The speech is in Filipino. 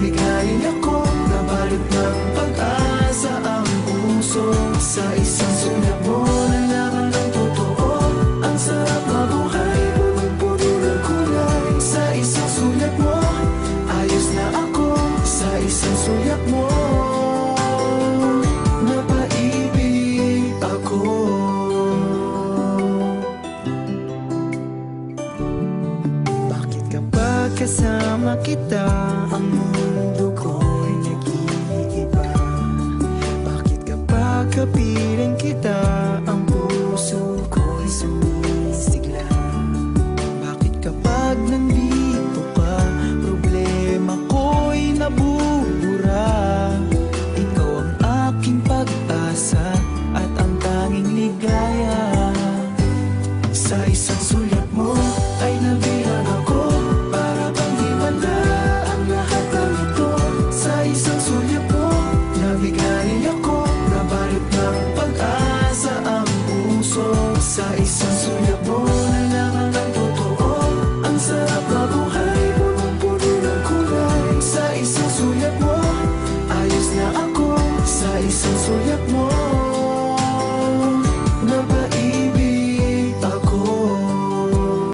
nabigayin ako Nabalot ng pag-asa ang puso. Sa isang kasama kita Ang mundo ko'y nag-iiba. Bakit kapag kapiling kita Ang puso ko'y sumisigla? Bakit kapag nandito